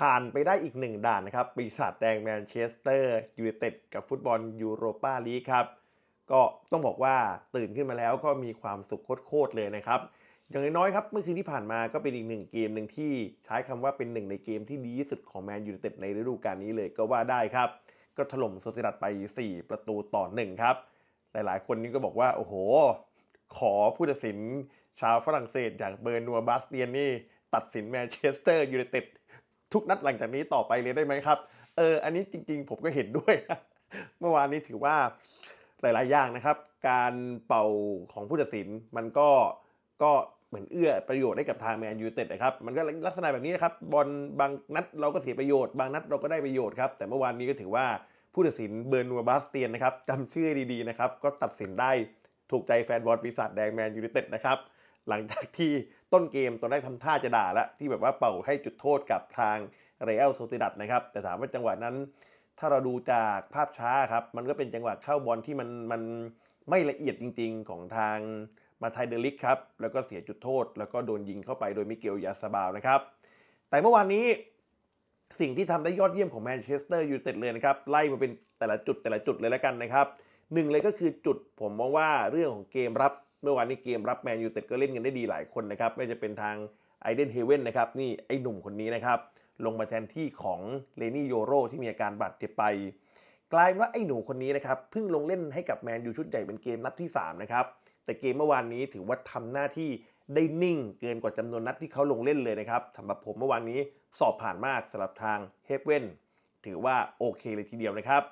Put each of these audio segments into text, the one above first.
ผ่านไปได้อีกหนึ่งด่านนะครับ ปีศาจแดงแมนเชสเตอร์ยูไนเต็ดกับฟุตบอลยูโรปาลีกครับ ก็ต้องบอกว่าตื่นขึ้นมาแล้วก็มีความสุขโคตรๆเลยนะครับ อย่างน้อยๆครับเมื่อคืนที่ผ่านมาก็เป็นอีกหนึ่งเกมหนึ่งที่ใช้คำว่าเป็นหนึ่งในเกมที่ดีที่สุดของแมนยูไนเต็ดในฤดูกาลนี้เลยก็ว่าได้ครับ ก็ถล่มโซซิดัดไป 4 ประตูต่อหนึ่งครับ หลายๆ คนนี่ก็บอกว่าโอ้โห ขอผู้ตัดสินชาวฝรั่งเศสอย่างเบอร์นัวบาสเตียนนี่ตัดสินแมนเชสเตอร์ยูไนเต็ด ทุกนัดหลังจากนี้ต่อไปเลยได้ไหมครับ เออ อันนี้จริง ๆ ผมก็เห็นด้วยนะเมื่อวานนี้ถือว่าหลาย ๆ อย่างนะครับ การเป่าของผู้ตัดสินมันก็ก็เหมือนเอื้อประโยชน์ให้กับทางแมนยูเต็ดนะครับ มันก็ลักษณะแบบนี้นะครับบอลบางนัดเราก็เสียประโยชน์บางนัดเราก็ได้ประโยชน์ครับแต่เมื่อวานนี้ก็ถือว่าผู้ตัดสินเบอร์นัวบาสเตียนนะครับจำชื่อดีๆนะครับก็ตัดสินได้ถูกใจแฟนบอลปีศาจแดงแมนยูเต็ดนะครับ หลังจากที่ต้นเกมตอนแรกทำท่าจะด่าแล้วที่แบบว่าเป่าให้จุดโทษกับทางเรอัลโซซิดัดนะครับ แต่ถามว่าจังหวะนั้น ถ้าเราดูจากภาพช้าครับ มันก็เป็นจังหวะเข้าบอลที่มันมันไม่ละเอียดจริง ๆ ของทางมาไทเดลิกครับ แล้วก็เสียจุดโทษ แล้วก็โดนยิงเข้าไปโดยมิเกลยาสบาวนะครับ แต่เมื่อวานนี้สิ่งที่ทำได้ยอดเยี่ยมของแมนเชสเตอร์ยูไนเต็ดเลยนะครับ ไล่มาเป็นแต่ละจุดแต่ละจุดเลยแล้วกันนะครับหนึ่งเลยก็คือจุดผมมองว่าเรื่องของเกมรับ เมื่อวานนี้เกมรับแมนยูเต็ดก็เล่นกันได้ดีหลายคนนะครับไม่ว่าจะเป็นทางไอเดนเฮเว่นนะครับนี่ไอหนุ่มคนนี้นะครับลงมาแทนที่ของเลนี่โยโรที่มีอาการบาดเจ็บไป กลายเป็นว่าไอ้หนูคนนี้นะครับเพิ่งลงเล่นให้กับแมนยูชุดใหญ่เป็นเกมนัดที่3นะครับแต่เกมเมื่อวานนี้ถือว่าทำหน้าที่ได้นิ่งเกินกว่าจำนวนนัดที่เขาลงเล่นเลยนะครับสำหรับผมเมื่อวานนี้สอบผ่านมากสำหรับทางเฮฟเว่นถือว่าโอเคเลยทีเดียวนะครับ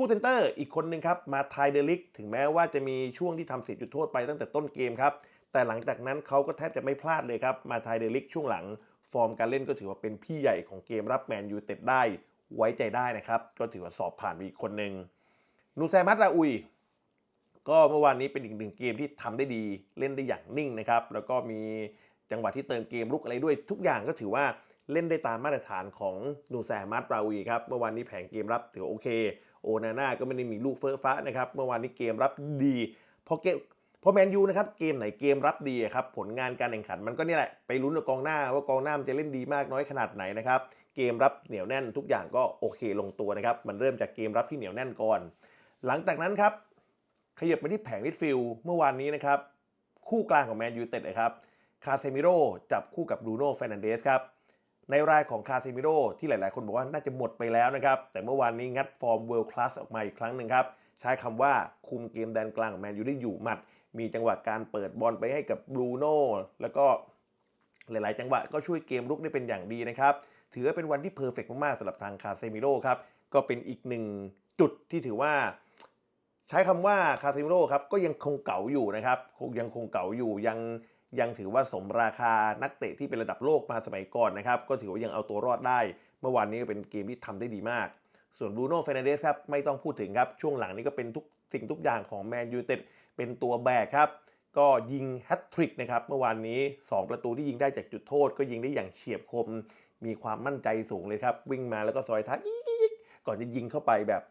คู่เซนเตอร์อีกคนหนึ่งครับมาไทเดลิกถึงแม้ว่าจะมีช่วงที่ทำเสียจุดโทษไปตั้งแต่ต้นเกมครับแต่หลังจากนั้นเขาก็แทบจะไม่พลาดเลยครับมาไทเดลิกช่วงหลัง ฟอร์มการเล่นก็ถือว่าเป็นพี่ใหญ่ของเกมรับแมนยูเต็ดได้ไว้ใจได้นะครับ ก็ถือว่าสอบผ่านไปอีกคนหนึ่งนูแซมัตราอุย ก็เมื่อวานนี้เป็นอีกหนึ่งเกมที่ทำได้ดีเล่นได้อย่างนิ่งนะครับ แล้วก็มีจังหวะที่เติมเกมลุกอะไรด้วย ทุกอย่างก็ถือว่าเล่นได้ตามมาตรฐานของนูแซมัตราอุยครับเมื่อวานนี้แผงเกมรับถือโอเค โอนาน่าก็ไม่ได้มีลูกเฟ้อฟ้านะครับ เมื่อวานนี้เกมรับดีพอเกมพอแมนยูนะครับเกมไหนเกมรับดีครับผลงานการแข่งขันมันก็นี่แหละไปลุ้นกับกองหน้าว่ากองหน้ามันจะเล่นดีมากน้อยขนาดไหนนะครับเกมรับเหนียวแน่นทุกอย่างก็โอเคลงตัวนะครับมันเริ่มจากเกมรับที่เหนียวแน่นก่อน หลังจากนั้นครับขยับไปที่แผงมิดฟิลด์เมื่อวานนี้นะครับคู่กลางของแมนยูเต็ดนะครับคาเซมิโร่จับคู่กับบรูโน่เฟรนันเดสครับ ในรายของคาเซมิโร่ที่หลาย ๆ คนบอกว่าน่าจะหมดไปแล้วนะครับ แต่เมื่อวานนี้งัดฟอร์มเวิลด์คลาสออกมาอีกครั้งหนึ่งครับ ใช้คำว่าคุมเกมแดนกลางแมนยูได้อยู่หมัด มีจังหวะการเปิดบอลไปให้กับบรูโน่แล้วก็หลาย ๆ จังหวะก็ช่วยเกมรุกได้เป็นอย่างดีนะครับ ถือว่าเป็นวันที่เพอร์เฟกมาก ๆสำหรับทางคาเซมิโร่ครับ ก็เป็นอีกหนึ่งจุดที่ถือว่า ใช้คำว่าคาซิมิโร่ครับก็ยังคงเก่าอยู่นะครับคงยังคงเก่าอยู่ยัง ยังถือว่าสมราคานักเตะที่เป็นระดับโลกมาสมัยก่อนนะครับก็ถือว่ายังเอาตัวรอดได้ เมื่อวานนี้ก็เป็นเกมที่ทำได้ดีมาก ส่วนบรูโน่เฟรนเดสครับไม่ต้องพูดถึงครับช่วงหลังนี้ก็เป็นทุกสิ่งทุกอย่างของแมนยูเต็ดเป็นตัวแบกครับก็ยิงแฮตทริกนะครับเมื่อวานนี้ 2 ประตูที่ยิงได้จากจุดโทษ ก็ยิงได้อย่างเฉียบคม มีความมั่นใจสูงเลยครับ วิ่งมาแล้วก็ซอยทักอีกๆก่อนจะยิงเข้าไปแบบ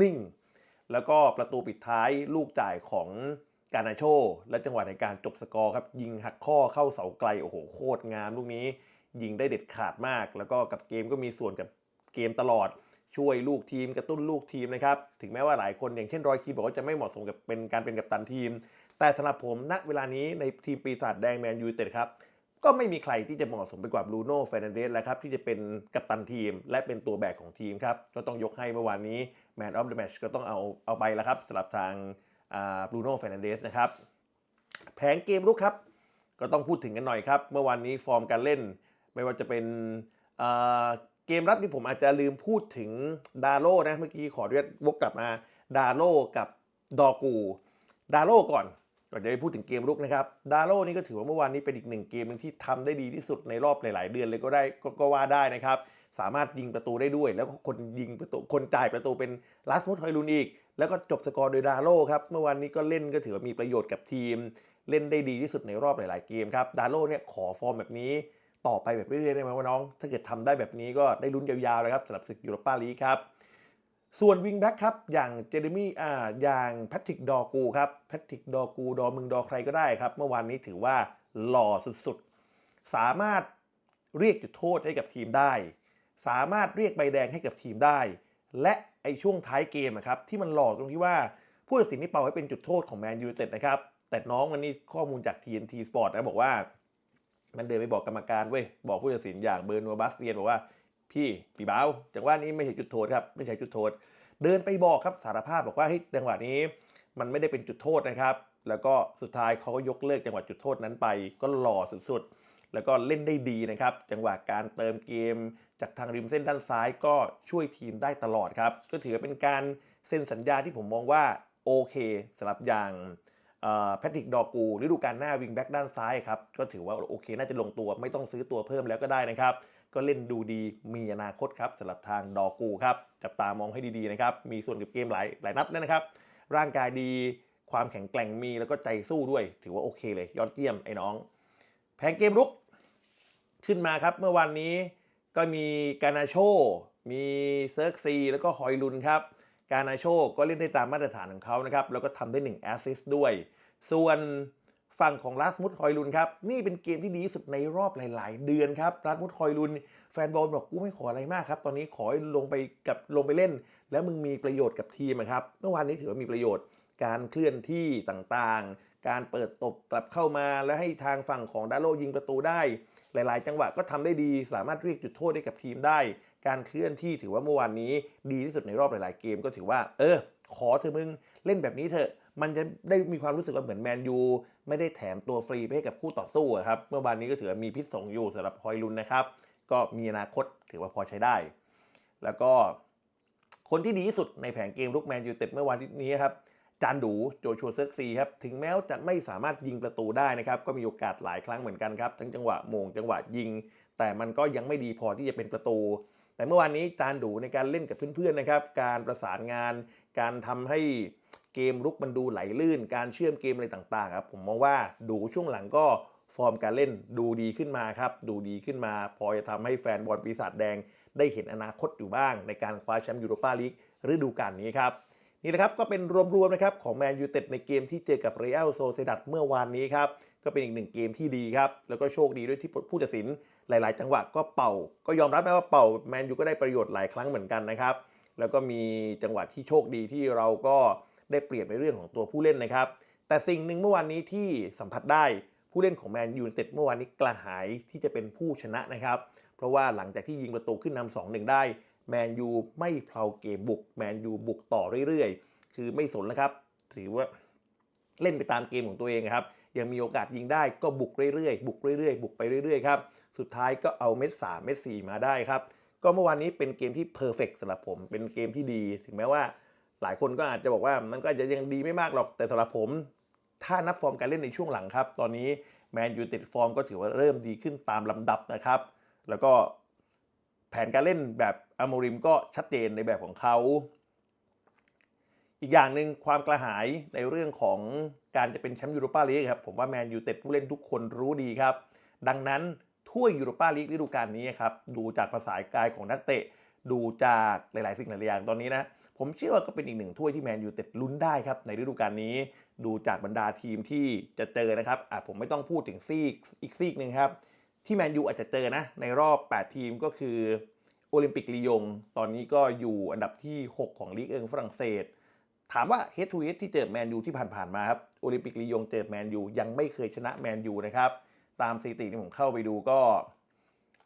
นิ่ง แล้วก็ประตูปิดท้ายลูกจ่ายของ การนาโช และจังหวะในการจบสกอร์ครับ ยิงหักข้อเข้าเสาไกล โอ้โห โคตรงามลูกนี้ ยิงได้เด็ดขาดมาก แล้วก็กับเกมก็มีส่วนกับเกมตลอดช่วยลูกทีมกระตุ้นลูกทีมนะครับ ถึงแม้ว่าหลายคนอย่างเช่นรอยคีบอกว่าจะไม่เหมาะสมกับเป็นการเป็นกัปตันทีม แต่สำหรับผมณเวลานี้ในทีมปีศาจแดงแมนยูเต็ดครับก็ไม่มีใครที่จะเหมาะสมไปกว่าบรูโน่เฟรนันเดสแล้วครับ ที่จะเป็นกัปตันทีม และเป็นตัวแบกของทีมครับ ก็ต้องยกให้เมื่อวานนี้แมนออฟเดอะแมชก็ต้องเอาเอาไปแล้วครับสำหรับทาง บรูโน่เฟรนเดสนะครับแผงเกมรุกครับ ก็ต้องพูดถึงกันหน่อยครับ เมื่อวานนี้ฟอร์มการเล่น ไม่ว่าจะเป็นเกมรับที่ผมอาจจะลืมพูดถึงดาโลนะเมื่อกี้ขอเรียกวกกลับมาดาโลกับดอกูดาโลก่อนก่อนจะไปพูดถึงเกมรุกนะครับดาโลนี่ก็ถือว่าเมื่อวานนี้เป็นอีกหนึ่งเกมหนึงที่ทำได้ดีที่สุดในรอบหลาย ๆ เดือนเลยก็ได้กก็ว่าได้นะครับ สามารถยิงประตูได้ด้วย แล้วคนยิงประตูคนจ่ายประตูเป็นลาสมุทฮอยลุนอีก แล้วก็จบสกอร์โดยดาโลครับเมื่อวานนี้ก็เล่นก็ถือว่ามีประโยชน์กับทีม เล่นได้ดีที่สุดในรอบหลาย ๆ เกมครับดาโลเนี่ยขอฟอร์มแบบนี้ต่อไปแบบเรื่อยๆได้ไหมวะน้อง ถ้าเกิดทำได้แบบนี้ก็ได้ลุ้นยาวๆเลยครับสำหรับศึกยูโรปาลีครับส่วนวิงแบ็กครับ อย่างเจเรมี่อ่าอย่างแพทริกดอกูครับแพทริกดอกูดอมึงดอใครก็ได้ครับ เมื่อวานนี้ถือว่าหล่อสุดๆ สามารถเรียกจุดโทษให้กับทีมได้ สามารถเรียกใบแดงให้กับทีมได้ และ ไอช่วงท้ายเกมอะครับที่มันหลอกตรงที่ว่าผู้ตัดสินนี่เป่าให้เป็นจุดโทษของแมนยูเต็ดนะครับ แต่น้องมันนี่ข้อมูลจาก TNT Sport นะบอกว่า มันเดินไปบอกกรรมการเว้ยบอกผู้ตัดสินอย่างเบอร์นัวบัสเตียนบอกว่าพี่ปีเบาจังหวะนี้ไม่ใช่จุดโทษครับไม่ใช่จุดโทษ เดินไปบอกครับสารภาพบอกว่าเฮ้ยจังหวะนี้มันไม่ได้เป็นจุดโทษนะครับ แล้วก็สุดท้ายเขาก็ยกเลิกจังหวะจุดโทษนั้นไปก็หล่อสุดๆ แล้วก็เล่นได้ดีนะครับ จังหวะการเติมเกม จากทางริมเส้นด้านซ้ายก็ช่วยทีมได้ตลอดครับ ก็ถือเป็นการเซ็นสัญญาที่ผมมองว่าโอเคสำหรับอย่างแพทริกดอกูฤดูกาลหน้าวิงแบ็กด้านซ้ายครับ ก็ถือว่าโอเค น่าจะลงตัวไม่ต้องซื้อตัวเพิ่มแล้วก็ได้นะครับ ก็เล่นดูดีมีอนาคตครับสำหรับทางดอกูครับ จับตามองให้ดีๆนะครับ มีส่วนกับเกมหลายหลายนัดเลยนะครับ ร่างกายดีความแข็งแกร่งมีแล้วก็ใจสู้ด้วย ถือว่าโอเคเลย ยอดเยี่ยมไอ้น้อง แผงเกมรุก ขึ้นมาครับ เมื่อวันนี้ก็มีกานาโช มีเซิร์กซี แล้วก็ฮอยลุนครับ กานาโชก็เล่นได้ตามมาตรฐานของเขานะครับ แล้วก็ทำได้1แอสซิสด้วย ส่วนฝั่งของลาสมุดฮอยลุนครับ นี่เป็นเกมที่ดีที่สุดในรอบหลาย ๆ เดือนครับลาสมุดฮอยลุน แฟนบอลบอกกูไม่ขออะไรมากครับ ตอนนี้ขอลงไปกับลงไปเล่น แล้วมึงมีประโยชน์กับทีมครับ เมื่อวานนี้ถือว่ามีประโยชน์ การเคลื่อนที่ต่าง ๆ การเปิดตบกลับเข้ามา แล้วให้ทางฝั่งของดาโลยิงประตูได้ หลาย ๆ จังหวะก็ทำได้ดี สามารถเรียกจุดโทษให้กับทีมได้ การเคลื่อนที่ถือว่าเมื่อวานนี้ดีที่สุดในรอบหลาย ๆ เกมก็ถือว่า เออ ขอเธอมึงเล่นแบบนี้เถอะ มันจะได้มีความรู้สึกว่าเหมือนแมนยูไม่ได้แถมตัวฟรีไปให้กับคู่ต่อสู้ครับ เมื่อวานนี้ก็ถือว่ามีพิษสงอยู่สำหรับฮอยลุนนะครับ ก็มีอนาคตถือว่าพอใช้ได้ แล้วก็คนที่ดีที่สุดในแผงเกมลุกแมนยูเต็ดเมื่อวานนี้ครับ จานดูโจชัวเซิร์กซีครับถึงแม้ว่าจะไม่สามารถยิงประตูได้นะครับก็มีโอกาสหลายครั้งเหมือนกันครับทั้งจังหวะโมงจังหวะยิง แต่มันก็ยังไม่ดีพอที่จะเป็นประตู แต่เมื่อวานนี้จานดูในการเล่นกับเพื่อนๆนะครับการประสานงาน การทำให้เกมรุกมันดูไหลลื่น การเชื่อมเกมอะไรต่างๆครับผมมองว่าดูช่วงหลังก็ฟอร์มการเล่นดูดีขึ้นมาครับดูดีขึ้นมา พอจะทำให้แฟนบอลปีศาจแดง ได้เห็นอนาคตอยู่บ้าง ในการคว้าแชมป์ยูโรปาลีกฤดูกาลนี้ครับ นี่แหละครับก็เป็นรวมๆนะครับของแมนยูเต็ดในเกมที่เจอกับเรอัลโซเซดัดเมื่อวานนี้ครับก็เป็นอีกหนึ่งเกมที่ดีครับ แล้วก็โชคดีด้วยที่ผู้ตัดสินหลาย ๆ จังหวะก็เป่า ก็ยอมรับนะว่าเป่าแมนยูก็ได้ประโยชน์หลายครั้งเหมือนกันนะครับ แล้วก็มีจังหวะที่โชคดีที่เราก็ได้เปรียบในเรื่องของตัวผู้เล่นนะครับ แต่สิ่งหนึ่งเมื่อวานนี้ที่สัมผัสได้ผู้เล่นของแมนยูเต็ดเมื่อวานนี้กระหายที่จะเป็นผู้ชนะนะครับ เพราะว่าหลังจากที่ยิงประตูขึ้นนำสองหนึ่งได้ แมนยูไม่เพลาเกมบุกแมนยูบุกต่อเรื่อยๆ คือไม่สนแล้วครับ ถือว่าเล่นไปตามเกมของตัวเองครับ ยังมีโอกาสยิงได้ก็บุกเรื่อยๆ บุกเรื่อยๆ บุกไปเรื่อยๆครับ สุดท้ายก็เอาเม็ดสามเม็ดสี่มาได้ครับ ก็เมื่อวานนี้เป็นเกมที่เพอร์เฟกสำหรับผม เป็นเกมที่ดี ถึงแม้ว่าหลายคนก็อาจจะบอกว่ามันก็จจะยังดีไม่มากหรอก แต่สำหรับผม ถ้านับฟอร์มการเล่นในช่วงหลังครับ ตอนนี้แมนยูติดฟอร์มก็ถือว่าเริ่มดีขึ้นตามลำดับนะครับ แล้วก็ แผนการเล่นแบบอโมริมก็ชัดเจนในแบบของเขา อีกอย่างหนึ่งความกระหายในเรื่องของการจะเป็นแชมป์ยูโรปาลีกครับ ผมว่าแมนยูเต็ดผู้เล่นทุกคนรู้ดีครับ ดังนั้นถ้วยยูโรปาลีกฤดูกาลนี้ครับดูจากภาษากายของนักเตะ ดูจากหลาย ๆ สิ่งหลายอย่างตอนนี้นะผมเชื่อว่าก็เป็นอีกหนึ่งถ้วยที่แมนยูเต็ดลุ้นได้ครับในฤดูกาลนี้ดูจากบรรดาทีมที่จะเจอนะครับอะผมไม่ต้องพูดถึงซีกอีกซีกหนึ่งครับ ที่แมนยูอาจจะเจอนะในรอบ 8 ทีมก็คือโอลิมปิกลียง ตอนนี้ก็อยู่อันดับที่ 6 ของลีกเอิงฝรั่งเศส ถามว่า head to head ที่เจอแมนยูที่ผ่านๆมาครับโอลิมปิกลียงเจอแมนยูยังไม่เคยชนะแมนยูนะครับ ตามสถิติที่ผมเข้าไปดูก็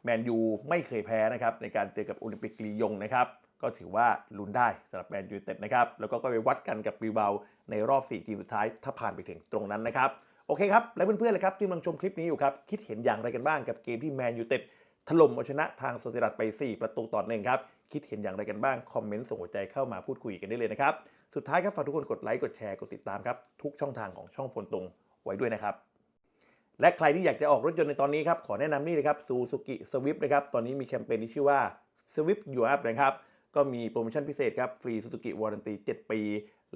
แมนยูไม่เคยแพ้นะครับในการเจอกับโอลิมปิกลียงนะครับก็ถือว่าลุ้นได้สำหรับแมนยูเต็ดนะครับ แล้วก็ไปวัดกันกับบิลเบาในรอบ 4 ทีมสุดท้ายถ้าผ่านไปถึงตรงนั้นนะครับ โอเคครับ และเพื่อนๆเลยครับที่กำลังชมคลิปนี้อยู่ครับ คิดเห็นอย่างไรกันบ้างกับเกมที่แมนยูเต็ดถล่มเอาชนะทางโซเซดัดไป 4 ประตูต่อหนึ่งครับ คิดเห็นอย่างไรกันบ้าง คอมเมนต์ส่งหัวใจเข้ามาพูดคุยกันได้เลยนะครับ สุดท้ายครับฝากทุกคนกดไลค์ กดแชร์ กดติดตามครับ ทุกช่องทางของช่องฝนตรงไว้ด้วยนะครับ และใครที่อยากจะออกรถยนต์ในตอนนี้ครับ ขอแนะนำนี่เลยครับซูซูกิสวิฟนะครับ ตอนนี้มีแคมเปญที่ชื่อว่า Swift You Up นะครับ ก็มีโปรโมชั่นพิเศษครับ ฟรีซูซูกิวารันตี 7 ปี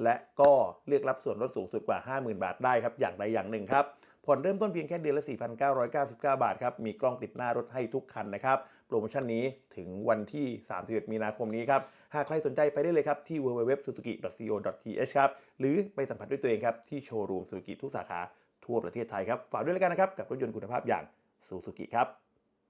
และก็เลือกรับส่วนลดสูงสุดกว่า 50,000 บาทได้ครับ อย่างใดอย่างหนึ่งครับผ่อนเริ่มต้นเพียงแค่เดือนละ 4,999 บาทครับ มีกล้องติดหน้ารถให้ทุกคันนะครับ โปรโมชั่นนี้ถึงวันที่ 31 มีนาคมนี้ครับ หากใครสนใจไปได้เลยครับ ที่ www.suzuki.co.th ครับ หรือไปสัมผัสด้วยตัวเองครับ ที่โชว์รูมซูซูกิทุกสาขาทั่วประเทศไทยครับ ฝากด้วยแล้วกันนะครับ กับรถยนต์คุณภาพอย่างซูซูกิครับ